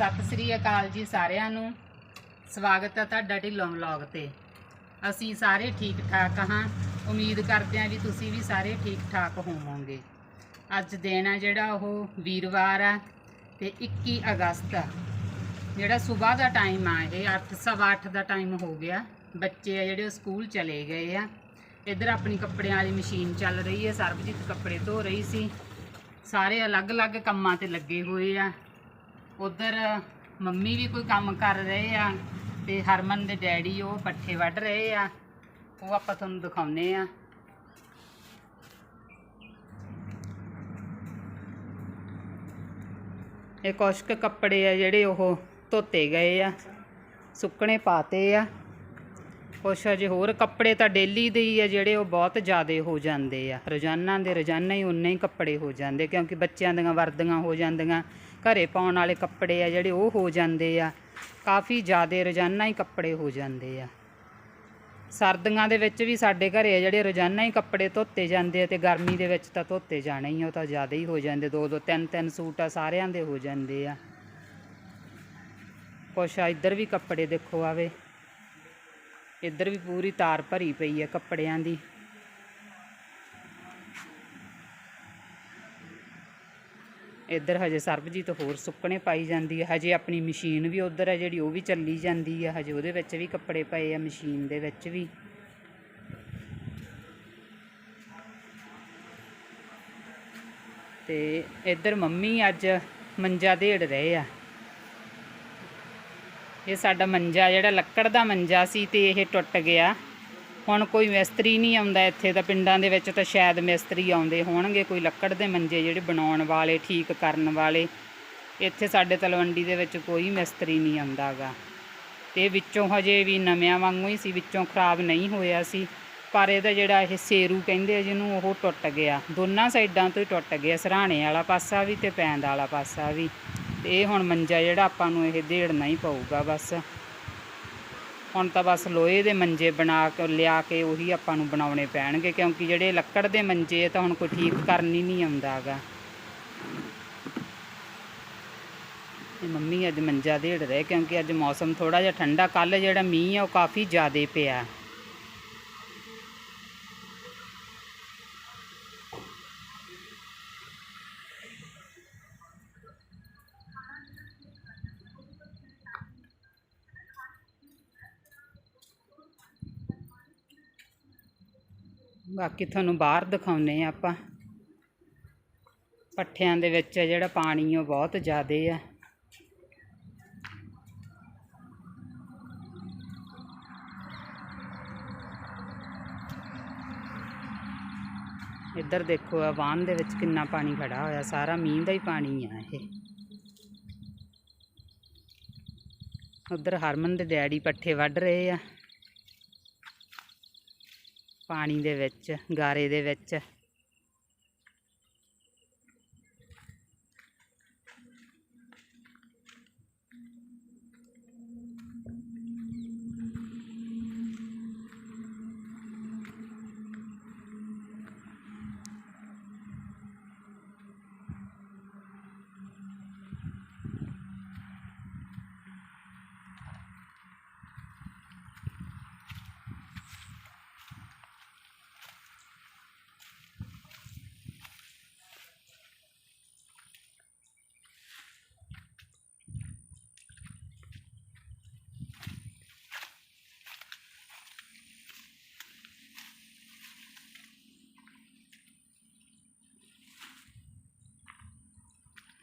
ਸਤਿ ਸ੍ਰੀ ਅਕਾਲ ਜੀ ਸਾਰਿਆਂ ਨੂੰ। ਸਵਾਗਤ ਹੈ ਤੁਹਾਡਾ ਢਿੱਲੋਂ ਵਲੌਗ ਤੇ। ਅਸੀਂ ਸਾਰੇ ਠੀਕ ਠਾਕ ਹਾਂ। ਉਮੀਦ ਕਰਦੇ ਹਾਂ ਵੀ ਤੁਸੀਂ ਵੀ ਸਾਰੇ ਠੀਕ ਠਾਕ ਹੋਵੋਗੇ। ਅੱਜ ਦਿਨ ਆ ਜਿਹੜਾ ਉਹ ਵੀਰਵਾਰ ਆ ਤੇ 21 ਅਗਸਤ ਆ। ਜਿਹੜਾ ਸਵੇਰ ਦਾ ਟਾਈਮ ਆ ਇਹ 8:30 ਦਾ ਟਾਈਮ ਹੋ ਗਿਆ। ਬੱਚੇ ਆ ਜਿਹੜੇ ਉਹ ਸਕੂਲ ਚਲੇ ਗਏ ਆ। ਇੱਧਰ ਆਪਣੀ ਕੱਪੜਿਆਂ ਵਾਲੀ ਮਸ਼ੀਨ ਚੱਲ ਰਹੀ ਹੈ। ਸਰਬਜੀਤ ਕੱਪੜੇ ਧੋ ਰਹੀ ਸੀ। ਸਾਰੇ ਅਲੱਗ-ਅਲੱਗ ਕੰਮਾਂ ਤੇ ਲੱਗੇ ਹੋਏ ਆ। ਉਧਰ ਮੰਮੀ ਵੀ ਕੋਈ ਕੰਮ ਕਰ ਰਹੇ ਆ ਤੇ ਹਰਮਨ ਦੇ ਡੈਡੀ ਉਹ ਪੱਠੇ ਵੱਢ ਰਹੇ ਆ। ਉਹ ਆਪਾਂ ਤੁਹਾਨੂੰ ਦਿਖਾਉਨੇ ਆ। ਇਹ ਕੁਛ ਕੁ ਕੱਪੜੇ ਆ ਜਿਹੜੇ ਉਹ ਧੋਤੇ ਗਏ ਆ, ਸੁੱਕਣੇ ਪਾਤੇ ਆ। ਕੁਛ ਅਜੇ ਹੋਰ ਕੱਪੜੇ ਤਾਂ ਡੇਲੀ ਦੇ ਹੀ ਆ ਜਿਹੜੇ ਉਹ ਬਹੁਤ ਜ਼ਿਆਦੇ ਹੋ ਜਾਂਦੇ ਆ। ਰੋਜ਼ਾਨਾ ਦੇ ਰੋਜ਼ਾਨਾ ਹੀ ਉਨੇ ਹੀ ਕੱਪੜੇ ਹੋ ਜਾਂਦੇ ਕਿਉਂਕਿ ਬੱਚਿਆਂ ਦੀਆਂ ਵਰਦੀਆਂ ਹੋ ਜਾਂਦੀਆਂ। ਘਰੇ ਪਾਉਣ ਵਾਲੇ ਕੱਪੜੇ ਆ ਜਿਹੜੇ ਉਹ ਹੋ ਜਾਂਦੇ ਆ। ਕਾਫੀ ਜ਼ਿਆਦਾ ਰੋਜ਼ਾਨਾ ਹੀ ਕੱਪੜੇ ਹੋ ਜਾਂਦੇ ਆ। ਸਰਦੀਆਂ ਦੇ ਵਿੱਚ ਵੀ ਸਾਡੇ ਘਰੇ ਆ ਜਿਹੜੇ ਰੋਜ਼ਾਨਾ ਹੀ ਕੱਪੜੇ ਧੋਤੇ ਜਾਂਦੇ ਆ ਤੇ ਗਰਮੀ ਦੇ ਵਿੱਚ ਤਾਂ ਧੋਤੇ ਜਾਣੇ ਹੀ ਆ, ਉਹ ਤਾਂ ਜ਼ਿਆਦਾ ਹੀ ਹੋ ਜਾਂਦੇ। ਦੋ ਦੋ ਤਿੰਨ ਤਿੰਨ ਸੂਟ ਆ ਸਾਰਿਆਂ ਦੇ ਹੋ ਜਾਂਦੇ ਆ। ਕੁਛ ਆ ਇੱਧਰ ਵੀ ਕੱਪੜੇ ਦੇਖੋ ਆਵੇ। ਇੱਧਰ ਵੀ ਪੂਰੀ ਤਾਰ ਭਰੀ ਪਈ ਆ ਕੱਪੜਿਆਂ ਦੀ। ਇੱਧਰ ਹਜੇ ਸਰਬਜੀਤ ਹੋਰ ਸੁੱਕਣੇ ਪਾਈ ਜਾਂਦੀ ਹੈ ਹਜੇ ਆਪਣੀ ਮਸ਼ੀਨ ਵੀ ਉੱਧਰ ਹੈ ਜਿਹੜੀ, ਉਹ ਵੀ ਚੱਲੀ ਜਾਂਦੀ ਹੈ ਹਜੇ ਉਹਦੇ ਵਿੱਚ ਵੀ ਕੱਪੜੇ ਪਏ ਆ, ਮਸ਼ੀਨ ਦੇ ਵਿੱਚ ਵੀ। ਤੇ ਇੱਧਰ ਮੰਮੀ ਅੱਜ ਮੰਜਾ ਢੇੜ ਰਹੇ ਆ। ਇਹ ਸਾਡਾ ਮੰਜਾ, ਜਿਹੜਾ ਲੱਕੜ ਦਾ ਮੰਜਾ ਸੀ ਤੇ ਇਹ ਟੁੱਟ ਗਿਆ। ਹੁਣ ਕੋਈ ਮਿਸਤਰੀ ਨਹੀਂ ਆਉਂਦਾ ਇੱਥੇ ਤਾਂ ਪਿੰਡਾਂ ਦੇ ਵਿੱਚ ਤਾਂ ਸ਼ਾਇਦ ਮਿਸਤਰੀ ਆਉਂਦੇ ਹੋਣਗੇ, ਕੋਈ ਲੱਕੜ ਦੇ ਮੰਜੇ ਜਿਹੜੇ ਬਣਾਉਣ ਵਾਲੇ, ਠੀਕ ਕਰਨ ਵਾਲੇ। ਇੱਥੇ ਸਾਡੇ ਤਲਵੰਡੀ ਦੇ ਵਿੱਚ ਕੋਈ ਮਿਸਤਰੀ ਨਹੀਂ ਆਉਂਦਾਗਾ। ਤੇ ਵਿੱਚੋਂ ਹਜੇ ਵੀ ਨਵਿਆਂ ਵਾਂਗੂ ਹੀ ਸੀ, ਵਿੱਚੋਂ ਖਰਾਬ ਨਹੀਂ ਹੋਇਆ ਸੀ। ਪਰ ਇਹਦਾ ਜਿਹੜਾ ਇਹ ਸੇਰੂ ਕਹਿੰਦੇ ਆ, ਜਿਹਨੂੰ ਉਹ ਟੁੱਟ ਗਿਆ। ਦੋਨਾਂ ਸਾਈਡਾਂ ਤੋਂ ਹੀ ਟੁੱਟ ਗਿਆ, ਸਰਾਣੇ ਵਾਲਾ ਪਾਸਾ ਵੀ ਤੇ ਪੈਂਦ ਵਾਲਾ ਪਾਸਾ ਵੀ। ਤੇ ਇਹ ਹੁਣ ਮੰਜਾ ਜਿਹੜਾ ਆਪਾਂ ਨੂੰ ਇਹ ਦੇੜਨਾ ਹੀ ਪਊਗਾ ਬਸ। ਹੁਣ ਤਾਂ ਬਸ ਲੋਹੇ ਦੇ ਮੰਜੇ ਬਣਾ ਕੇ, ਲਿਆ ਕੇ ਉਹੀ ਆਪਾਂ ਨੂੰ ਬਣਾਉਣੇ ਪੈਣਗੇ, ਕਿਉਂਕਿ ਜਿਹੜੇ ਲੱਕੜ ਦੇ ਮੰਜੇ ਤਾਂ ਹੁਣ ਕੋਈ ਠੀਕ ਕਰਨ ਹੀ ਨਹੀਂ ਆਉਂਦਾਗਾ ਤੇ ਮੰਮੀ ਅੱਜ ਮੰਜਾ ਦੇੜ ਰਹੇ, ਕਿਉਂਕਿ ਅੱਜ ਮੌਸਮ ਥੋੜਾ ਜਿਹਾ ਠੰਡਾ ਕੱਲ ਜਿਹੜਾ ਮੀਂਹ ਆ ਉਹ ਕਾਫੀ ਜ਼ਿਆਦਾ ਪਿਆ। ਬਾਕੀ ਤੁਹਾਨੂੰ ਬਾਹਰ ਦਿਖਾਉਨੇ ਆ ਆਪਾਂ। ਪੱਠਿਆਂ ਦੇ ਵਿੱਚ ਜਿਹੜਾ ਪਾਣੀ, ਉਹ ਬਹੁਤ ਜ਼ਿਆਦਾ ਆ। ਇੱਧਰ ਦੇਖੋ ਆ ਵਾਹਨ ਦੇ ਵਿੱਚ ਕਿੰਨਾ ਪਾਣੀ ਖੜਾ ਹੋਇਆ। ਸਾਰਾ ਮੀਂਹ ਦਾ ਹੀ ਪਾਣੀ ਆ ਇਹ। ਉਧਰ ਹਰਮਨ ਦੇ ਡੈਡੀ ਪੱਠੇ ਵੱਢ ਰਹੇ ਆ। ਪਾਣੀ ਦੇ ਵਿੱਚ ਗਾਰੇ ਦੇ ਵਿੱਚ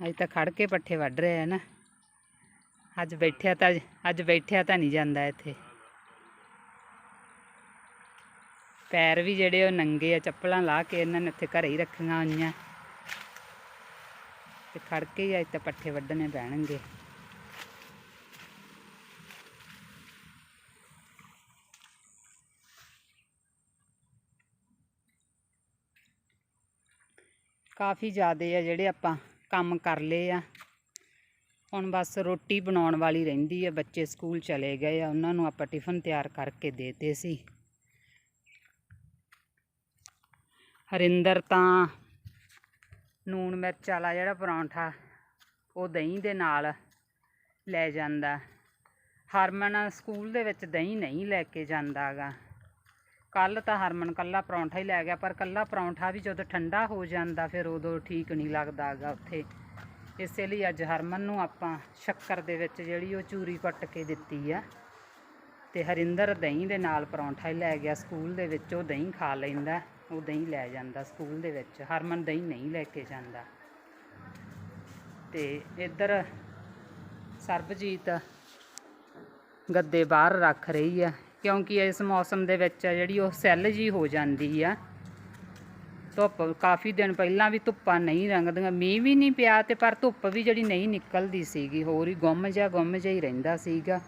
ਅੱਜ ਤਾਂ ਖੜ ਕੇ ਪੱਠੇ ਵੱਢ ਰਹੇ ਹੈ ਨਾ। ਅੱਜ ਬੈਠਿਆ ਤਾਂ, ਅੱਜ ਬੈਠਿਆ ਤਾਂ ਨਹੀਂ ਜਾਂਦਾ ਇੱਥੇ। ਪੈਰ ਵੀ ਜਿਹੜੇ ਉਹ ਨੰਗੇ ਆ, ਚੱਪਲਾਂ ਲਾ ਕੇ ਇਹਨਾਂ ਨੇ ਇੱਥੇ ਘਰੇ ਹੀ ਰੱਖੀਆਂ ਹੋਈਆਂ। ਤੇ ਖੜ ਕੇ ਹੀ ਅੱਜ ਤਾਂ ਪੱਠੇ ਵੱਢਣੇ ਪੈਣਗੇ। ਕਾਫੀ ਜ਼ਿਆਦੇ ਆ ਜਿਹੜੇ ਆਪਾਂ ਕੰਮ ਕਰ ਲਏ ਆ। ਹੁਣ ਬਸ ਰੋਟੀ ਬਣਾਉਣ ਵਾਲੀ ਰਹਿੰਦੀ ਆ। ਬੱਚੇ ਸਕੂਲ ਚਲੇ ਗਏ ਆ। ਉਹਨਾਂ ਨੂੰ ਆਪਾਂ ਟਿਫਨ ਤਿਆਰ ਕਰਕੇ ਦੇਤੇ ਸੀ। ਹਰਿੰਦਰ ਤਾਂ ਨੂਣ ਮਿਰਚ ਵਾਲਾ ਜਿਹੜਾ ਪਰੌਂਠਾ, ਉਹ ਦਹੀਂ ਦੇ ਨਾਲ ਲੈ ਜਾਂਦਾ। ਹਰਮਨ ਸਕੂਲ ਦੇ ਵਿੱਚ ਦਹੀਂ ਨਹੀਂ ਲੈ ਕੇ ਜਾਂਦਾਗਾ। ਕੱਲ ਤਾਂ ਹਰਮਨ ਕੱਲਾ ਪਰੌਂਠਾ ਹੀ ਲੈ ਗਿਆ, ਪਰ ਕੱਲਾ ਪਰੌਂਠਾ ਵੀ ਜਦੋਂ ਠੰਡਾ ਹੋ ਜਾਂਦਾ ਫਿਰ ਉਦੋਂ ਠੀਕ ਨਹੀਂ ਲੱਗਦਾਗਾ ਉੱਥੇ। ਇਸੇ ਲਈ ਅੱਜ ਹਰਮਨ ਨੂੰ ਆਪਾਂ ਸ਼ੱਕਰ ਦੇ ਵਿੱਚ ਜਿਹੜੀ ਉਹ ਚੂਰੀ ਕੱਟ ਕੇ ਦਿੱਤੀ ਆ ਤੇ ਹਰਿੰਦਰ ਦਹੀਂ ਦੇ ਨਾਲ ਪਰੌਂਠਾ ਹੀ ਲੈ ਗਿਆ, ਸਕੂਲ ਦੇ ਵਿੱਚ ਉਹ ਦਹੀਂ ਖਾ ਲੈਂਦਾ, ਉਹ ਦਹੀਂ ਲੈ ਜਾਂਦਾ ਸਕੂਲ ਦੇ ਵਿੱਚ। ਹਰਮਨ ਦਹੀਂ ਨਹੀਂ ਲੈ ਕੇ ਜਾਂਦਾ। ਤੇ ਇੱਧਰ ਸਰਬਜੀਤ ਗੱਦੇ ਬਾਹਰ ਰੱਖ ਰਹੀ ਆ। ਕਿਉਂਕਿ ਇਸ ਮੌਸਮ ਦੇ ਵਿੱਚ ਆ ਜਿਹੜੀ ਉਹ ਸੈੱਲ ਜੀ ਹੋ ਜਾਂਦੀ ਆ। ਧੁੱਪ ਕਾਫੀ ਦਿਨ ਪਹਿਲਾਂ ਵੀ ਧੁੱਪਾਂ ਨਹੀਂ ਰੰਗਦੀਆਂ, ਮੀਂਹ ਵੀ ਨਹੀਂ ਪਿਆ ਤੇ ਪਰ ਧੁੱਪ ਵੀ ਜਿਹੜੀ ਨਹੀਂ ਨਿਕਲਦੀ ਸੀਗੀ, ਹੋਰ ਹੀ ਗੁੰਮ ਜਿਹਾ ਗੁੰਮ ਜਿਹਾ ਹੀ ਰਹਿੰਦਾ ਸੀਗਾ।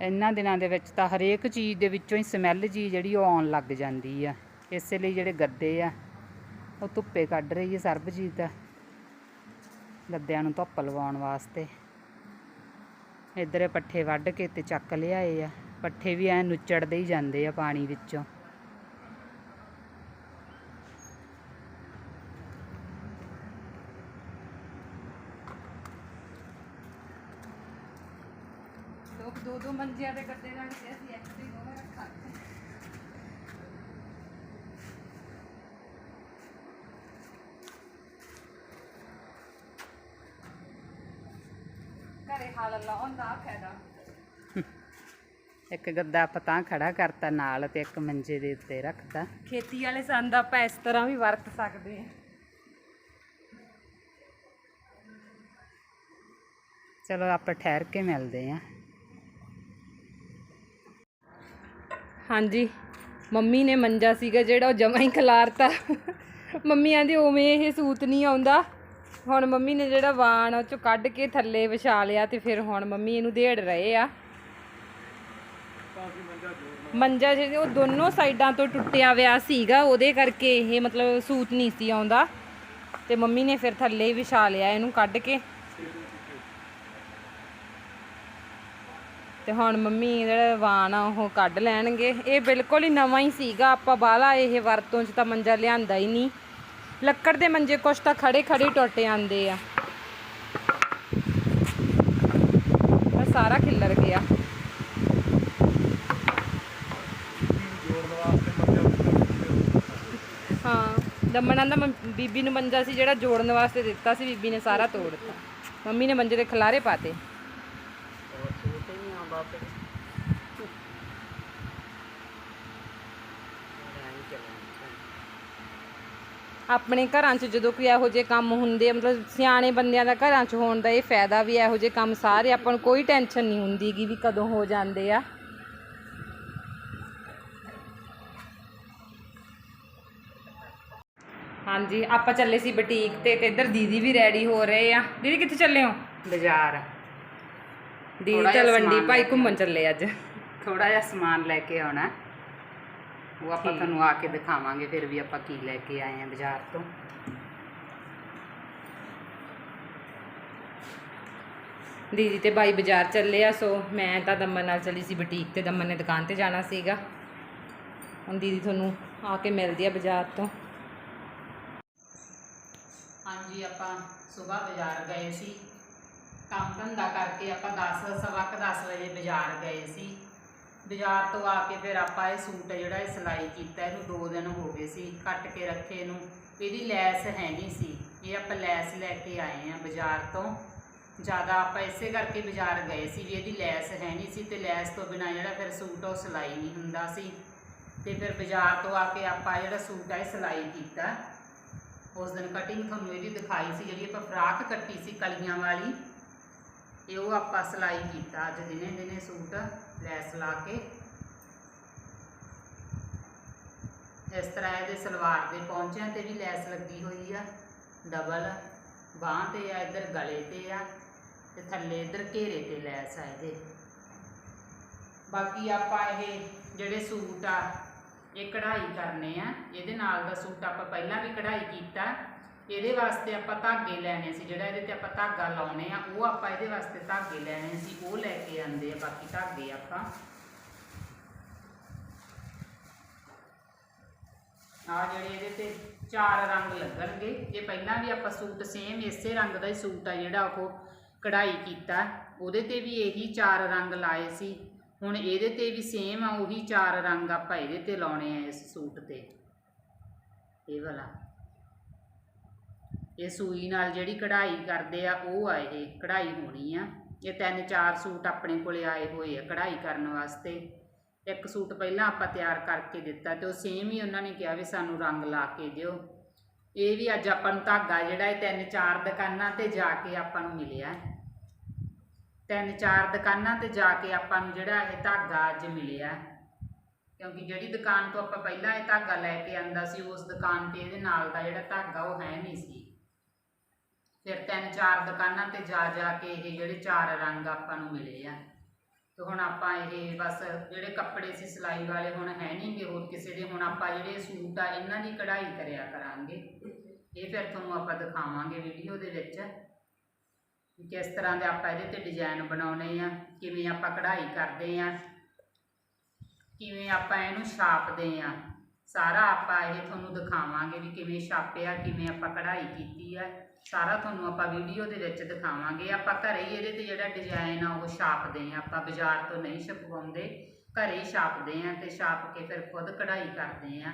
ਇਹਨਾਂ ਦਿਨਾਂ ਦੇ ਵਿੱਚ ਤਾਂ ਹਰੇਕ ਚੀਜ਼ ਦੇ ਵਿੱਚੋਂ ਹੀ ਸਮੈਲ ਜੀ ਜਿਹੜੀ ਉਹ ਆਉਣ ਲੱਗ ਜਾਂਦੀ ਆ। ਇਸੇ ਲਈ ਜਿਹੜੇ ਗੱਦੇ ਆ, ਉਹ ਧੁੱਪੇ ਕੱਢ ਰਹੀ ਹੈ ਸਰਬਜੀਤ, ਗੱਦਿਆਂ ਨੂੰ ਧੁੱਪ ਲਵਾਉਣ ਵਾਸਤੇ। ਇੱਧਰ ਪੱਠੇ ਵੱਢ ਕੇ ਤੇ ਚੱਕ ਲਿਆਏ ਆ। ਪੱਠੇ ਵੀ ਐ ਨੁੱਚੜਦੇ ਹੀ ਜਾਂਦੇ ਆ ਪਾਣੀ ਵਿੱਚੋਂ। ਲੋਕ ਦੋ ਦੋ ਮੰਜਿਆਂ ਦੇ ਗੱਦੇ ਨਾਲ ਅਸੀਂ ਇੱਕ ਤੇ ਰੱਖਾਂਗੇ ਘਰੇ ਹਾਲ ਲਾਉਣ ਦਾ ਫਾਇਦਾ। ਇੱਕ ਗੱਦਾ ਆਪਾਂ ਤਾਂ ਖੜਾ ਕਰਤਾ ਨਾਲ ਤੇ ਇੱਕ ਮੰਜੇ ਦੇ ਉੱਤੇ ਰੱਖਤਾ। ਖੇਤੀ ਵਾਲੇ ਸੰਦ ਆਪਾਂ ਇਸ ਤਰ੍ਹਾਂ ਵੀ ਵਰਤ ਸਕਦੇ ਹਾਂ। ਚਲੋ ਆਪਾਂ ਠਹਿਰ ਕੇ ਮਿਲਦੇ ਆਂ ਹਾਂਜੀ ਮੰਮੀ ਨੇ ਮੰਜਾ ਸੀਗਾ ਜਿਹੜਾ ਉਹ ਜਮਾ ਹੀ ਖਲਾਰਤਾ। ਮੰਮੀ ਆਂਦੀ ਉਵੇਂ ਇਹ ਸੂਤ ਨਹੀਂ ਆਉਂਦਾ। ਹੁਣ ਮੰਮੀ ਨੇ ਜਿਹੜਾ ਵਾਣ ਉਹ ਚੋਂ ਕੱਢ ਕੇ ਥੱਲੇ ਵਿਛਾ ਲਿਆ ਤੇ ਫਿਰ ਹੁਣ ਮੰਮੀ ਇਹਨੂੰ ਦੇੜ ਰਹੇ ਆ। ਮੰਜਾ ਜਿਹੜੇ ਉਹ ਦੋਨੋਂ ਸਾਈਡਾਂ ਤੋਂ ਟੁੱਟਿਆ ਹੋਇਆ ਸੀਗਾ, ਉਹਦੇ ਕਰਕੇ ਇਹ ਮਤਲਬ ਸੂਤ ਨਹੀਂ ਸੀ ਆਉਂਦਾ। ਤੇ ਮੰਮੀ ਨੇ ਫਿਰ ਥੱਲੇ ਹੀ ਵਿਛਾ ਲਿਆ ਇਹਨੂੰ ਕੱਢ ਕੇ। ਤੇ ਹੁਣ ਮੰਮੀ ਜਿਹੜਾ ਵਾਣ ਆ, ਉਹ ਕੱਢ ਲੈਣਗੇ। ਇਹ ਬਿਲਕੁਲ ਹੀ ਨਵਾਂ ਹੀ ਸੀਗਾ। ਆਪਾਂ ਬਾਹਲਾ ਇਹ ਵਰਤੋਂ 'ਚ ਤਾਂ ਮੰਜਾ ਲਿਆਂਦਾ ਹੀ ਨਹੀਂ। ਲੱਕੜ ਦੇ ਮੰਜੇ ਕੁਛ ਤਾਂ ਖੜੇ ਖੜੇ ਟੁੱਟ ਜਾਂਦੇ ਆ। ਸਾਰਾ ਖਿੱਲਰ ਗਿਆ ਹਾਂ ਦਮਣਾ ਦਾ ਬੀਬੀ ਨੂੰ ਮੰਜਾ ਸੀ ਜਿਹੜਾ ਜੋੜਨ ਵਾਸਤੇ ਦਿੱਤਾ ਸੀ, ਬੀਬੀ ਨੇ ਸਾਰਾ ਤੋੜ ਦਿੱਤਾ। ਮੰਮੀ ਨੇ ਮੰਜੇ ਦੇ ਖਲਾਰੇ ਪਾਤੇ। ਆਪਣੇ ਘਰਾਂ 'ਚ ਜਦੋਂ ਕੋਈ ਇਹੋ ਜਿਹੇ ਕੰਮ ਹੁੰਦੇ ਮਤਲਬ ਸਿਆਣੇ ਬੰਦਿਆਂ ਦਾ ਘਰਾਂ 'ਚ ਹੋਣ ਦਾ ਇਹ ਫਾਇਦਾ ਵੀ ਇਹੋ ਜਿਹੇ ਕੰਮ ਸਾਰੇ, ਆਪਾਂ ਨੂੰ ਕੋਈ ਟੈਨਸ਼ਨ ਨਹੀਂ ਹੁੰਦੀ ਵੀ ਕਦੋਂ ਹੋ ਜਾਂਦੇ ਆ। ਹਾਂਜੀ ਆਪਾਂ ਚੱਲੇ ਸੀ ਬੁਟੀਕ ਤੇ ਤੇ ਇੱਧਰ ਦੀਦੀ ਵੀ ਰੈਡੀ ਹੋ ਰਹੇ ਆ। ਦੀਦੀ ਕਿੱਥੇ ਚੱਲੇ ਹੋ? ਬਾਜ਼ਾਰ। ਦੀਦੀ ਥੋੜ੍ਹਾ ਜਿਹਾ ਤਲਵੰਡੀ ਸਮਾਨ ਭਾਈ ਲੈ ਘੁੰਮਣ ਚੱਲੇ ਅੱਜ। ਥੋੜਾ ਜਿਹਾ ਸਮਾਨ ਲੈ ਕੇ ਆਉਣਾ। ਉਹ ਆਪਾਂ ਤੁਹਾਨੂੰ ਆ ਕੇ ਦਿਖਾਵਾਂਗੇ ਫਿਰ ਵੀ ਆਪਾਂ ਕੀ ਲੈ ਕੇ ਆਏ ਆ ਬਾਜ਼ਾਰ ਤੋਂ। ਦੀਦੀ ਤੇ ਬਾਈ ਬਾਜ਼ਾਰ ਚੱਲੇ ਆ ਸੋ ਮੈਂ ਤਾਂ ਦਮਨ ਨਾਲ ਚੱਲੀ ਸੀ ਬੁਟੀਕ ਤੇ ਦਮਨ ਨੇ ਦੁਕਾਨ ਤੇ ਜਾਣਾ ਸੀਗਾ। ਹੁਣ ਦੀਦੀ ਤੁਹਾਨੂੰ ਆ ਕੇ ਮਿਲਦੀ ਆ ਬਾਜ਼ਾਰ ਤੋਂ। ਹਾਂਜੀ, ਆਪਾਂ ਸਵੇਰ ਬਾਜ਼ਾਰ ਗਏ ਸੀ। ਕੰਮ ਧੰਦਾ ਕਰਕੇ ਆਪਾਂ 10 ਸਵਾ ਕੁ 10 ਵਜੇ ਬਾਜ਼ਾਰ ਗਏ ਸੀ। ਬਾਜ਼ਾਰ ਤੋਂ ਆ ਕੇ ਫਿਰ ਆਪਾਂ ਇਹ ਸੂਟ ਜਿਹੜਾ ਇਹ ਸਿਲਾਈ ਕੀਤਾ, ਇਹਨੂੰ 2 ਦਿਨ ਹੋ ਗਏ ਸੀ ਕੱਟ ਕੇ ਰੱਖੇ ਨੂੰ ਇਹਦੀ ਲੈਸ ਹੈ ਨਹੀਂ ਸੀ, ਇਹ ਆਪਾਂ ਲੈਸ ਲੈ ਕੇ ਆਏ ਆ ਬਾਜ਼ਾਰ ਤੋਂ। ਜ਼ਿਆਦਾ ਆਪਾਂ ਇਸੇ ਕਰਕੇ ਬਾਜ਼ਾਰ ਗਏ ਸੀ ਵੀ ਇਹਦੀ ਲੈਸ ਹੈ ਨਹੀਂ ਸੀ ਤੇ ਲੈਸ ਤੋਂ ਬਿਨਾ ਜਿਹੜਾ ਫਿਰ ਸੂਟ ਉਹ ਸਿਲਾਈ ਨਹੀਂ ਹੁੰਦਾ ਸੀ। ਤੇ ਫਿਰ ਬਾਜ਼ਾਰ ਤੋਂ ਆ ਕੇ ਆਪਾਂ ਜਿਹੜਾ ਸੂਟ ਆ ਇਹ ਸਿਲਾਈ ਕੀਤਾ। ਉਸ ਦਿਨ ਕਟਿੰਗ ਤੁਹਾਨੂੰ ਇਹਦੀ ਦਿਖਾਈ ਸੀ, ਜਿਹੜੀ ਆਪਾਂ ਫਰਾਕ ਕੱਟੀ ਸੀ ਕਲੀਆਂ ਵਾਲੀ, ਇਹ ਉਹ ਆਪਾਂ ਸਿਲਾਈ ਕੀਤਾ। ਅੱਜ ਦਿਨੇ ਦਿਨੇ ਸੂਟ ਲੈਸ ਲਾ ਕੇ। ਇਸ ਤਰ੍ਹਾਂ ਇਹਦੇ ਸਲਵਾਰ ਦੇ ਪੌਂਚਿਆਂ ਤੇ ਵੀ ਲੈਸ ਲੱਗੀ ਹੋਈ ਆ ਡਬਲ ਬਾਂਹ ਤੇ ਆ, ਇੱਧਰ ਗਲੇ ਤੇ ਆ, ਤੇ ਥੱਲੇ ਇੱਧਰ ਘੇਰੇ ਤੇ ਲੈਸ ਆ ਇਹਦੇ। ਬਾਕੀ ਆਪਾਂ ਇਹ ਜਿਹੜੇ ਸੂਟ ਆ ਇਹ ਕਢਾਈ ਕਰਨੇ ਆ। ਇਹਦੇ ਨਾਲ ਦਾ ਸੂਟ ਆਪਾਂ ਪਹਿਲਾਂ ਵੀ ਕਢਾਈ ਕੀਤਾ। ਇਹਦੇ ਵਾਸਤੇ ਆਪਾਂ ਧਾਗੇ ਲੈਣੇ ਸੀ। ਜਿਹੜਾ ਇਹਦੇ ਤੇ ਆਪਾਂ ਧਾਗਾ ਲਾਉਣੇ ਆ, ਉਹ ਆਪਾਂ ਇਹਦੇ ਵਾਸਤੇ ਧਾਗੇ ਲੈਣੇ ਸੀ। ਉਹ ਲੈ ਕੇ ਆਂਦੇ ਆ, ਬਾਕੀ ਧਾਗੇ ਆਪਾਂ। ਆ ਜਿਹੜੇ ਇਹਦੇ ਤੇ ਚਾਰ ਰੰਗ ਲੱਗਣਗੇ। ਇਹ ਪਹਿਲਾਂ ਵੀ ਆਪਾਂ ਸੂਟ ਸੇਮ ਇਸੇ ਰੰਗ ਦਾ ਹੀ ਸੂਟ ਆ ਜਿਹੜਾ ਉਹ ਕਢਾਈ ਕੀਤਾ। ਉਹਦੇ ਤੇ ਵੀ ਇਹੀ ਚਾਰ ਰੰਗ ਲਾਏ ਸੀ। ਹੁਣ ਇਹਦੇ ਤੇ ਵੀ ਸੇਮ ਆ, ਉਹੀ ਚਾਰ ਰੰਗ ਆਪਾਂ ਇਹਦੇ ਤੇ ਲਾਉਣੇ ਆ ਇਸ ਸੂਟ ਤੇ। ਇਹ ਵਾਲਾ। ਇਹ ਸੂਈ ਨਾਲ ਜਿਹੜੀ ਕਢਾਈ ਕਰਦੇ ਆ, ਉਹ ਆ ਇਹ, ਕਢਾਈ ਹੋਣੀ ਆ। ਇਹ ਤਿੰਨ ਚਾਰ ਸੂਟ ਆਪਣੇ ਕੋਲੇ ਆਏ ਹੋਏ ਆ ਕਢਾਈ ਕਰਨ ਵਾਸਤੇ। ਇੱਕ ਸੂਟ ਪਹਿਲਾਂ ਆਪਾਂ ਤਿਆਰ ਕਰਕੇ ਦਿੱਤਾ ਤੇ ਉਹ ਸੇਮ ਹੀ ਉਹਨਾਂ ਨੇ ਕਿਹਾ ਵੀ ਸਾਨੂੰ ਰੰਗ ਲਾ ਕੇ ਦਿਓ। ਇਹ ਵੀ ਅੱਜ ਆਪਾਂ ਨੂੰ ਧਾਗਾ ਜਿਹੜਾ ਇਹ ਤਿੰਨ ਚਾਰ ਦੁਕਾਨਾਂ ਤੇ ਜਾ ਕੇ ਆਪਾਂ ਨੂੰ ਮਿਲਿਆ। ਤਿੰਨ ਚਾਰ ਦੁਕਾਨਾਂ ਤੇ ਜਾ ਕੇ ਆਪਾਂ ਨੂੰ ਜਿਹੜਾ ਇਹ ਧਾਗਾ ਅੱਜ ਮਿਲਿਆ। ਕਿਉਂਕਿ ਜਿਹੜੀ ਦੁਕਾਨ ਤੋਂ ਆਪਾਂ ਪਹਿਲਾਂ ਇਹ ਧਾਗਾ ਲੈ ਕੇ ਆਂਦਾ ਸੀ, ਉਸ ਦੁਕਾਨ ਤੇ ਇਹਦੇ ਨਾਲ ਦਾ ਜਿਹੜਾ ਧਾਗਾ ਉਹ ਹੈ ਨਹੀਂ ਸੀ। ਫਿਰ ਤਿੰਨ ਚਾਰ ਦੁਕਾਨਾਂ ਤੇ ਜਾ ਜਾ ਕੇ ਇਹ ਜਿਹੜੇ ਚਾਰ ਰੰਗ ਆਪਾਂ ਨੂੰ ਮਿਲੇ ਆ। ਤੇ ਹੁਣ ਆਪਾਂ ਇਹ ਬਸ ਜਿਹੜੇ ਕੱਪੜੇ ਸੀ ਸਿਲਾਈ ਵਾਲੇ ਹੁਣ ਹੈ ਨਹੀਂਗੇ ਹੋਰ ਕਿਸੇ ਦੇ। ਹੁਣ ਆਪਾਂ ਜਿਹੜੇ ਸੂਟ ਆ, ਇਹਨਾਂ ਦੀ ਕਢਾਈ ਕਰਿਆ ਕਰਾਂਗੇ। ਇਹ ਫਿਰ ਤੁਹਾਨੂੰ ਆਪਾਂ ਦਿਖਾਵਾਂਗੇ ਵੀਡੀਓ ਦੇ ਵਿੱਚ। ਕਿਸ ਤਰ੍ਹਾਂ ਦੇ ਆਪਾਂ ਇਹਦੇ ਤੇ ਡਿਜ਼ਾਈਨ ਬਣਾਉਣੇ ਆ, ਕਿਵੇਂ ਆਪਾਂ ਕਢਾਈ ਕਰਦੇ ਆ, ਕਿਵੇਂ ਆਪਾਂ ਇਹਨੂੰ ਛਾਪਦੇ ਆ। ਸਾਰਾ ਆਪਾਂ ਇਹ ਤੁਹਾਨੂੰ ਦਿਖਾਵਾਂਗੇ ਵੀ ਕਿਵੇਂ ਛਾਪਿਆ, ਕਿਵੇਂ ਆਪਾਂ ਕਢਾਈ ਕੀਤੀ ਆ। ਸਾਰਾ ਤੁਹਾਨੂੰ ਆਪਾਂ ਵੀਡੀਓ ਦੇ ਵਿੱਚ ਦਿਖਾਵਾਂਗੇ। ਆਪਾਂ ਘਰੇ ਹੀ ਇਹਦੇ ਤੇ ਜਿਹੜਾ ਡਿਜ਼ਾਈਨ ਆ, ਉਹ ਛਾਪਦੇ ਆ। ਆਪਾਂ ਬਾਜ਼ਾਰ ਤੋਂ ਨਹੀਂ ਛਪਵਾਉਂਦੇ, ਘਰੇ ਹੀ ਛਾਪਦੇ ਆ ਤੇ ਛਾਪ ਕੇ ਫਿਰ ਖੁਦ ਕਢਾਈ ਕਰਦੇ ਆ।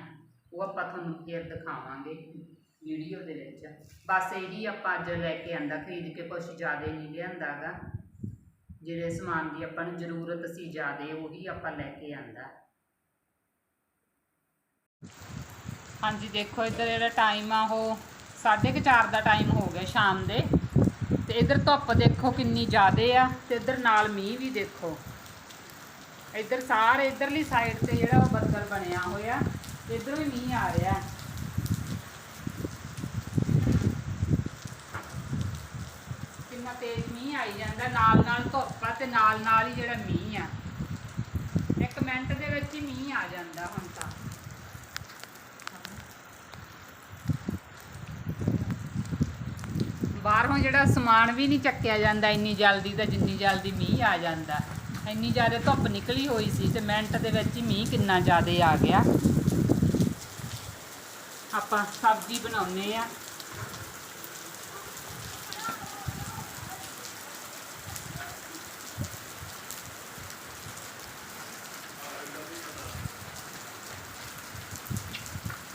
ਉਹ ਆਪਾਂ ਤੁਹਾਨੂੰ ਫਿਰ ਦਿਖਾਵਾਂਗੇ। ਵੀਡੀਓ ਦੇ ਵਿੱਚ। ਬਸ ਇਹੀ ਆਪਾਂ ਅੱਜ ਲੈ ਕੇ ਆਂਦਾ, ਖਰੀਦ ਕੇ ਕੁਛ ਜ਼ਿਆਦਾ ਨਹੀਂ ਲਿਆਂਦਾਗਾ। ਜਿਹੜੇ ਸਮਾਨ ਦੀ ਆਪਾਂ ਨੂੰ ਜ਼ਰੂਰਤ ਸੀ, ਜ਼ਿਆਦੇ ਉਹੀ ਆਪਾਂ ਲੈ ਕੇ ਆਂਦਾ। ਹਾਂਜੀ, ਦੇਖੋ ਇੱਧਰ ਜਿਹੜਾ ਟਾਈਮ ਆ, ਉਹ 4:30 ਦਾ ਟਾਈਮ ਹੋ ਗਿਆ ਸ਼ਾਮ ਦੇ। ਤੇ ਇੱਧਰ ਧੁੱਪ ਦੇਖੋ ਕਿੰਨੀ ਜ਼ਿਆਦਾ ਆ, ਤੇ ਇੱਧਰ ਨਾਲ ਮੀਂਹ ਵੀ ਦੇਖੋ। ਇੱਧਰ ਸਾਰੇ ਇੱਧਰਲੀ ਸਾਈਡ ਤੇ ਜਿਹੜਾ ਉਹ ਬੱਦਲ ਬਣਿਆ ਹੋਇਆ, ਇੱਧਰੋਂ ਵੀ ਮੀਂਹ ਆ ਰਿਹਾ ਕਿੰਨਾ ਤੇਜ਼ ਆਈ ਜਾਂਦਾ, ਨਾਲ ਨਾਲ ਧੁੱਪ ਆ ਤੇ ਨਾਲ ਨਾਲ ਹੀ ਜਿਹੜਾ ਮੀਂਹ ਆ। ਇੱਕ ਮਿੰਟ ਦੇ ਵਿੱਚ ਹੀ ਮੀਂਹ ਆ ਜਾਂਦਾ ਹੁਣ ਤਾਂ। ਬਾਹਰੋਂ ਜਿਹੜਾ ਸਮਾਨ ਵੀ ਨਹੀਂ ਚੱਕਿਆ ਜਾਂਦਾ, ਇੰਨੀ ਜਲਦੀ ਤਾਂ ਜਿੰਨੀ ਜਲਦੀ ਮੀਂਹ ਆ ਜਾਂਦਾ। ਇੰਨੀ ਜ਼ਿਆਦਾ ਧੁੱਪ ਨਿਕਲੀ ਹੋਈ ਸੀ ਤੇ ਮਿੰਟ ਦੇ ਵਿੱਚ ਹੀ ਮੀਂਹ ਕਿੰਨਾ ਜ਼ਿਆਦਾ ਆ ਗਿਆ। ਆਪਾਂ ਸਬਜ਼ੀ ਬਣਾਉਨੇ ਆ।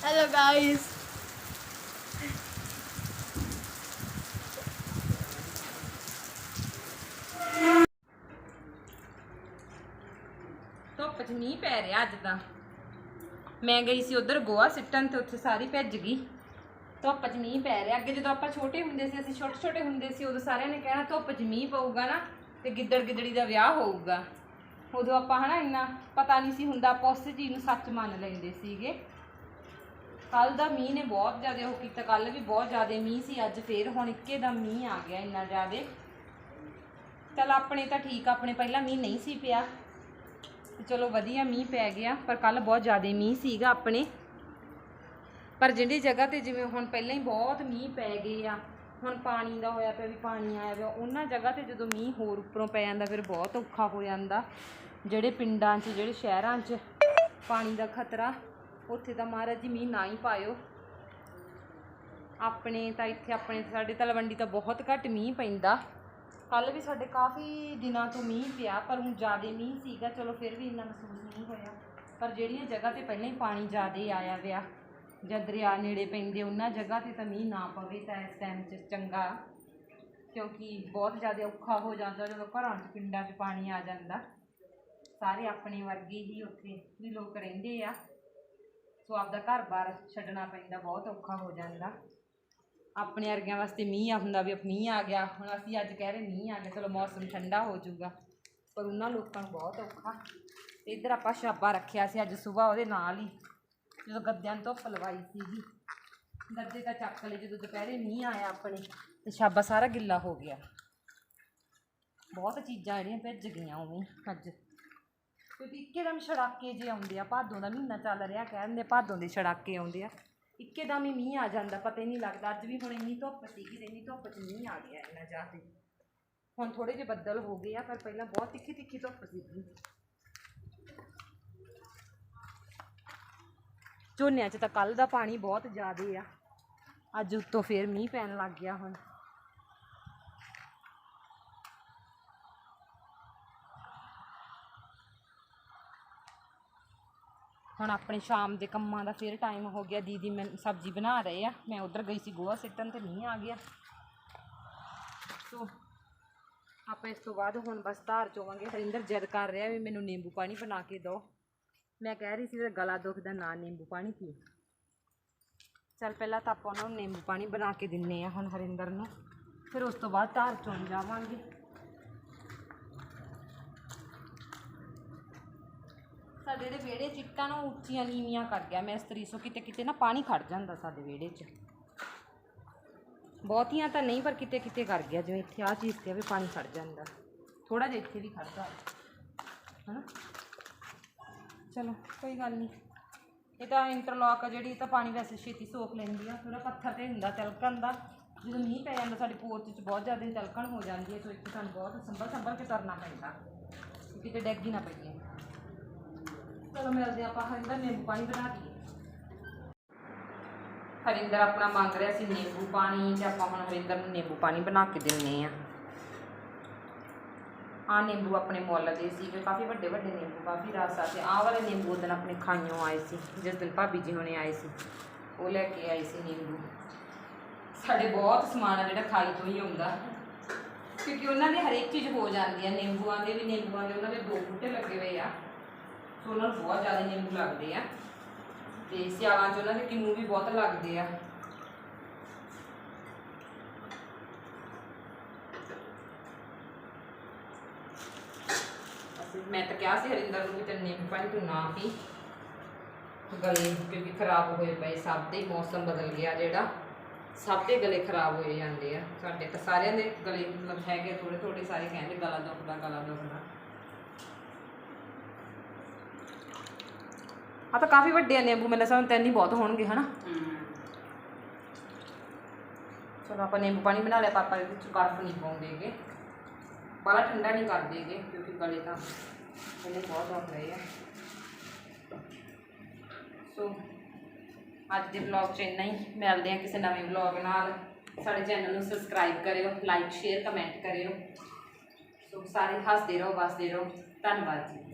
Hello, guys. ਧੁੱਪ 'ਚ ਮੀਂਹ ਪੈ ਰਿਹਾ ਅੱਜ ਤਾਂ। ਮੈਂ ਗਈ ਸੀ ਉਧਰ ਗੋਆ ਸਿੱਟਣ ਤੇ ਉੱਥੇ ਸਾਰੀ ਭਿੱਜ ਗਈ। ਧੁੱਪ 'ਚ ਮੀਂਹ ਪੈ ਰਿਹਾ। ਅੱਗੇ ਜਦੋਂ ਆਪਾਂ ਛੋਟੇ ਹੁੰਦੇ ਸੀ, ਅਸੀਂ ਛੋਟੇ ਛੋਟੇ ਹੁੰਦੇ ਸੀ, ਉਦੋਂ ਸਾਰਿਆਂ ਨੇ ਕਹਿਣਾ ਧੁੱਪ 'ਚ ਮੀਂਹ ਪਊਗਾ ਨਾ ਤੇ ਗਿੱਦੜ ਗਿੱਦੜੀ ਦਾ ਵਿਆਹ ਹੋਊਗਾ। ਉਦੋਂ ਆਪਾਂ ਹਨਾ ਇੰਨਾ ਪਤਾ ਨਹੀਂ ਸੀ ਹੁੰਦਾ, ਆਪਾਂ ਉਸੇ ਚੀਜ਼ ਨੂੰ ਸੱਚ ਮੰਨ ਲੈਂਦੇ ਸੀਗੇ। ਕੱਲ ਦਾ ਮੀਂਹ ਨੇ ਬਹੁਤ ਜ਼ਿਆਦਾ ਉਹ ਕੀਤਾ ਕੱਲ ਵੀ ਬਹੁਤ ਜ਼ਿਆਦਾ ਮੀਂਹ ਸੀ, ਅੱਜ ਫੇਰ ਹੁਣ ਇੱਕੇ ਦਾ ਮੀਂਹ ਆ ਗਿਆ ਇੰਨਾ ਜ਼ਿਆਦਾ। ਚਲ ਆਪਣੇ ਤਾਂ ਠੀਕ ਆਪਣੇ ਪਹਿਲਾਂ ਮੀਂਹ ਨਹੀਂ ਸੀ ਪਿਆ। ਚਲੋ ਵਧੀਆ ਮੀਂਹ ਪੈ ਗਿਆ, ਪਰ ਕੱਲ ਬਹੁਤ ਜ਼ਿਆਦਾ ਮੀਂਹ ਸੀਗਾ ਆਪਣੇ। ਪਰ ਜਿਹੜੀ ਜਗ੍ਹਾ ਤੇ ਜਿਵੇਂ ਹੁਣ ਪਹਿਲਾਂ ਹੀ ਬਹੁਤ ਮੀਂਹ ਪੈ ਗਏ ਆ, ਹੁਣ ਪਾਣੀ ਦਾ ਹੋਇਆ ਪਿਆ ਵੀ ਪਾਣੀ ਆਇਆ ਪਿਆ, ਉਹਨਾਂ ਜਗ੍ਹਾ ਤੇ ਜਦੋਂ ਮੀਂਹ ਹੋਰ ਉੱਪਰੋਂ ਪੈ ਜਾਂਦਾ ਫਿਰ ਬਹੁਤ ਔਖਾ ਹੋ ਜਾਂਦਾ। ਜਿਹੜੇ ਪਿੰਡਾਂ 'ਚ, ਜਿਹੜੇ ਸ਼ਹਿਰਾਂ 'ਚ ਪਾਣੀ ਦਾ ਖਤਰਾ ਉੱਥੇ ਤਾਂ ਮਹਾਰਾਜ ਜੀ ਮੀਂਹ ਨਾ ਹੀ ਪਾਇਓ। ਆਪਣੇ ਤਾਂ ਇੱਥੇ, ਆਪਣੇ ਸਾਡੇ ਤਲਵੰਡੀ ਤਾਂ ਬਹੁਤ ਘੱਟ ਮੀਂਹ ਪੈਂਦਾ। ਕੱਲ ਵੀ ਸਾਡੇ ਕਾਫੀ ਦਿਨਾਂ ਤੋਂ ਮੀਂਹ ਪਿਆ, ਪਰ ਹੁਣ ਜ਼ਿਆਦਾ ਮੀਂਹ ਸੀਗਾ। ਚਲੋ ਫਿਰ ਵੀ ਇੰਨਾ ਮਹਿਸੂਸ ਨਹੀਂ ਹੋਇਆ। ਪਰ ਜਿਹੜੀਆਂ ਜਗ੍ਹਾ ਤੇ ਪਹਿਲਾਂ ਹੀ ਪਾਣੀ ਜ਼ਿਆਦਾ ਆਇਆ ਪਿਆ ਜਦ ਦਰਿਆ ਨੇੜੇ ਪੈਂਦੇ, ਉਹਨਾਂ ਜਗ੍ਹਾ ਤੇ ਤਾਂ ਮੀਂਹ ਨਾ ਪਵੇ ਤਾਂ ਇਸ ਟਾਈਮ 'ਚ ਚੰਗਾ। ਕਿਉਂਕਿ ਬਹੁਤ ਜ਼ਿਆਦਾ ਔਖਾ ਹੋ ਜਾਂਦਾ ਜਦੋਂ ਘਰਾਂ 'ਚ ਪਿੰਡਾਂ 'ਚ ਪਾਣੀ ਆ ਜਾਂਦਾ। ਸਾਰੇ ਆਪਣੇ ਵਰਗੇ ਹੀ ਉੱਥੇ ਵੀ ਲੋਕ ਰਹਿੰਦੇ ਆ। ਸੋ ਆਪਦਾ ਘਰ-ਬਾਰ ਛੱਡਣਾ ਪੈਂਦਾ, ਬਹੁਤ ਔਖਾ ਹੋ ਜਾਂਦਾ। ਆਪਣੇ ਵਰਗਿਆਂ ਵਾਸਤੇ ਮੀਂਹ ਆ ਹੁੰਦਾ ਵੀ, ਮੀਂਹ ਆ ਗਿਆ, ਹੁਣ ਅਸੀਂ ਅੱਜ ਕਹਿ ਰਹੇ ਮੀਂਹ ਆ ਗਿਆ, ਚਲੋ ਮੌਸਮ ਠੰਡਾ ਹੋ ਜਾਊਗਾ। ਪਰ ਉਹਨਾਂ ਲੋਕਾਂ ਨੂੰ ਬਹੁਤ ਔਖਾ। ਤੇ ਇੱਧਰ ਆਪਾਂ ਛਾਬਾ ਰੱਖਿਆ ਸੀ ਅੱਜ ਸਵੇਰ ਉਹਦੇ ਨਾਲ ਹੀ, ਜਦੋਂ ਗੱਦਿਆਂ ਨੂੰ ਧੁੱਪ ਲਵਾਈ ਸੀਗੀ। ਗੱਦੇ ਤਾਂ ਚੱਕ ਲਏ, ਜਦੋਂ ਦੁਪਹਿਰੇ ਮੀਂਹ ਆਇਆ ਆਪਣੇ, ਤੇ ਛਾਬਾ ਸਾਰਾ ਗਿੱਲਾ ਹੋ ਗਿਆ। ਬਹੁਤ ਚੀਜ਼ਾਂ ਜਿਹੜੀਆਂ ਭਿੱਜ ਗਈਆਂ ਉਵੇਂ ਅੱਜ। ਕਿਉਂਕਿ ਇੱਕੇਦਮ ਛੜਾਕੇ ਜੇ ਆਉਂਦੇ ਆ, ਭਾਦੋਂ ਦਾ ਮਹੀਨਾ ਚੱਲ ਰਿਹਾ ਕਹਿੰਦੇ ਭਾਦੋਂ ਦੇ ਛੜਾਕੇ ਆਉਂਦੇ ਆ। ਇੱਕੇਦਮ ਹੀ ਮੀਂਹ ਆ ਜਾਂਦਾ, ਪਤਾ ਹੀ ਨਹੀਂ ਲੱਗਦਾ। ਅੱਜ ਵੀ ਹੁਣ ਇੰਨੀ ਧੁੱਪ ਸੀਗੀ ਤੇ ਇੰਨੀ ਧੁੱਪ 'ਚ ਮੀਂਹ ਆ ਗਿਆ ਇੰਨਾ ਜ਼ਿਆਦਾ। ਹੁਣ ਥੋੜੇ ਜਿਹੇ ਬੱਦਲ ਹੋ ਗਏ ਆ, ਪਰ ਪਹਿਲਾਂ ਬਹੁਤ ਤਿੱਖੀ ਤਿੱਖੀ ਧੁੱਪ ਸੀਗੀ। ਝੋਨਿਆਂ 'ਚ ਤਾਂ ਕੱਲ ਦਾ ਪਾਣੀ ਬਹੁਤ ਜ਼ਿਆਦਾ ਆ। ਅੱਜ ਉੱਤੋਂ ਫੇਰ ਮੀਂਹ ਪੈਣ ਲੱਗ ਗਿਆ ਹੁਣ। ਹੁਣ ਆਪਣੇ ਸ਼ਾਮ ਦੇ ਕੰਮਾਂ ਦਾ ਫਿਰ ਟਾਈਮ ਹੋ ਗਿਆ, ਦੀਦੀ ਮੈਂ ਸਬਜ਼ੀ ਬਣਾ ਰਹੇ ਆ। ਮੈਂ ਉਧਰ ਗਈ ਸੀ ਗੋਹਾ ਸਿੱਟਣ ਤੇ ਨਹੀਂ ਆ ਗਿਆ। ਸੋ, ਆਪਾਂ ਇਸ ਤੋਂ ਬਾਅਦ ਹੁਣ ਬਸ ਧਾਰ ਚੋਵਾਂਗੇ। ਹਰਿੰਦਰ ਜਦ ਕਰ ਰਿਹਾ ਵੀ ਮੈਨੂੰ ਨਿੰਬੂ ਪਾਣੀ ਬਣਾ ਕੇ ਦਿਓ। ਮੈਂ ਕਹਿ ਰਹੀ ਸੀ ਵੀ ਗਲਾ ਦੁਖਦਾ, ਨਾ ਨਿੰਬੂ ਪਾਣੀ ਪੀ ਚੱਲ ਪਹਿਲਾਂ ਤਾਂ ਆਪਾਂ ਉਹਨਾਂ ਨੂੰ ਨਿੰਬੂ ਪਾਣੀ ਬਣਾ ਕੇ ਦਿੰਨੇ ਆ ਹੁਣ ਹਰਿੰਦਰ ਨੂੰ। ਫਿਰ ਉਸ ਤੋਂ ਬਾਅਦ ਧਾਰ ਚੋਣ ਜਾਵਾਂਗੇ। ਸਾਡੇ ਜਿਹੜੇ ਵਿਹੜੇ ਚਿੱਟਾਂ ਨੂੰ ਉੱਚੀਆਂ ਨੀਵੀਆਂ ਕਰ ਗਿਆ ਮੈਂ ਮਿਸਤਰੀ, ਸੋ ਕਿਤੇ ਕਿਤੇ ਨਾ ਪਾਣੀ ਖੜ ਜਾਂਦਾ ਸਾਡੇ ਵਿਹੜੇ 'ਚ। ਬਹੁਤੀਆਂ ਤਾਂ ਨਹੀਂ, ਪਰ ਕਿਤੇ ਕਿਤੇ ਕਰ ਗਿਆ, ਜਿਵੇਂ ਇੱਥੇ ਆਹ ਚੀਜ਼ ਤੇ ਆ ਵੀ ਪਾਣੀ ਖੜ ਜਾਂਦਾ। ਥੋੜਾ ਜਿਹਾ ਇੱਥੇ ਵੀ ਖੜਦਾ ਹਨਾ? ਚਲੋ, ਕੋਈ ਗੱਲ ਨਹੀਂ। ਇਹ ਤਾਂ ਇੰਟਰਲੌਕ ਆ ਜਿਹੜੀ, ਇਹ ਤਾਂ ਪਾਣੀ ਵੈਸੇ ਛੇਤੀ ਸੋਖ ਲੈਂਦੀ ਆ। ਥੋੜਾ ਪੱਥਰ ਤੇ ਹੁੰਦਾ ਤਿਲਕਣ ਦਾ। ਜਦੋਂ ਮੀਂਹ ਪੈ ਜਾਂਦਾ, ਸਾਡੀ ਪੋਰਚ 'ਚ ਬਹੁਤ ਜ਼ਿਆਦਾ ਤਿਲਕਣ ਹੋ ਜਾਂਦੀ ਹੈ, ਸੋ ਇੱਥੇ ਸਾਨੂੰ ਬਹੁਤ ਸੰਭਲ ਸੰਭਲ ਕੇ ਤੁਰਨਾ ਪੈਂਦਾ। ਕਿਤੇ ਡੈਗੀ ਨਾ ਪਈਏ। ਚਲੋ ਮਿਲਦੇ ਆਪਾਂ ਹਰਿੰਦਰ ਨਿੰਬੂ ਪਾਣੀ ਬਣਾ ਕੇ। ਹਰਿੰਦਰ ਆਪਣਾ ਮੰਗ ਰਿਹਾ ਸੀ ਨਿੰਬੂ ਪਾਣੀ ਤੇ ਆਪਾਂ ਹੁਣ ਹਰਿੰਦਰ ਨੂੰ ਨਿੰਬੂ ਪਾਣੀ ਬਣਾ ਕੇ ਦਿੰਨੇ ਆ। ਆ ਨਿੰਬੂ ਆਪਣੇ ਮੁੱਲ ਦੇ ਸੀਗੇ, ਕਾਫੀ ਵੱਡੇ ਵੱਡੇ ਨਿੰਬੂ, ਕਾਫੀ ਰਸ ਆ ਤੇ ਆਹ ਵਾਲੇ ਨਿੰਬੂ ਉਦੋਂ ਆਪਣੇ ਖਾਈਓ ਆਏ ਸੀ, ਜਿਸ ਦਿਨ ਭਾਬੀ ਜੀ ਹੁਣੇ ਆਏ ਸੀ, ਉਹ ਲੈ ਕੇ ਆਏ ਸੀ ਨਿੰਬੂ। ਸਾਡੇ ਬਹੁਤ ਸਮਾਨ ਆ ਜਿਹੜਾ ਖਾਈ ਤੋਂ ਹੀ ਆਉਂਦਾ। ਕਿਉਂਕਿ ਉਹਨਾਂ ਦੇ ਹਰੇਕ ਚੀਜ਼ ਹੋ ਜਾਂਦੀ ਆ, ਨਿੰਬੂਆਂ ਦੇ ਵੀ, ਨਿੰਬੂਆਂ ਦੇ ਉਹਨਾਂ ਦੇ ਦੋ ਬੂਟੇ ਲੱਗੇ ਹੋਏ ਆ। ਸੋ ਉਹਨਾਂ ਨੂੰ ਬਹੁਤ ਜ਼ਿਆਦਾ ਨਿੰਬੂ ਲੱਗਦੇ ਆ। ਤੇ ਸਿਆਲਾਂ 'ਚ ਉਹਨਾਂ ਦੇ ਕਿੰਨੂ ਵੀ ਬਹੁਤ ਲੱਗਦੇ ਆ। ਮੈਂ ਤਾਂ ਕਿਹਾ ਸੀ ਹਰਿੰਦਰ ਨੂੰ ਵੀ ਤੇ ਨਿੰਬੂ ਪਾਣੀ ਤੂੰ ਨਾ ਪੀ। ਗਲੇ ਕਿਉਂਕਿ ਖਰਾਬ ਹੋਏ ਪਏ, ਸਭ ਦੇ ਮੌਸਮ ਬਦਲ ਗਿਆ ਜਿਹੜਾ। ਸਭ ਦੇ ਗਲੇ ਖਰਾਬ ਹੋਏ ਜਾਂਦੇ ਆ। ਸਾਡੇ ਤਾਂ ਸਾਰਿਆਂ ਦੇ ਗਲੇ ਮਤਲਬ ਹੈਗੇ ਥੋੜੇ ਥੋੜੇ ਸਾਰੇ ਕਹਿੰਦੇ ਗਲਾ ਦੁਖਦਾ ਗਲਾ ਦੁਖਦਾ। ਆ ਤਾਂ ਕਾਫੀ ਵੱਡੇ ਆ ਨਿੰਬੂ ਮੈਨੂੰ ਸਾਨੂੰ ਤਿੰਨ ਹੀ ਬਹੁਤ ਹੋਣਗੇ, ਹਨਾ? ਚਲੋ ਆਪਾਂ ਨਿੰਬੂ ਪਾਣੀ ਬਣਾ ਲਿਆ, ਪਾਪਾ ਇਹਦੇ ਵਿੱਚ ਬਰਫ ਨਹੀਂ ਪਾਉਂਦੇਗੇ ਬੜਾ ਠੰਡਾ ਨਹੀਂ ਕਰਦੇਗੇ ਕਿਉਂਕਿ ਗਲੇ ਤਾਂ ਇਹਨੇ ਬਹੁਤ ਦੁਖ ਰਹੇ ਆ। ਸੋ, ਅੱਜ ਦੇ ਵਲੌਗ 'ਚ ਇੰਨਾ ਹੀ। ਮਿਲਦੇ ਆ ਕਿਸੇ ਨਵੇਂ ਵਲੌਗ ਨਾਲ। ਸਾਡੇ ਚੈਨਲ ਨੂੰ ਸਬਸਕ੍ਰਾਈਬ ਕਰਿਓ ਲਾਈਕ ਸ਼ੇਅਰ ਕਮੈਂਟ ਕਰਿਓ। ਸੋ, ਸਾਰੇ ਹੱਸਦੇ ਰਹੋ, ਵਸਦੇ ਰਹੋ। ਧੰਨਵਾਦ ਜੀ।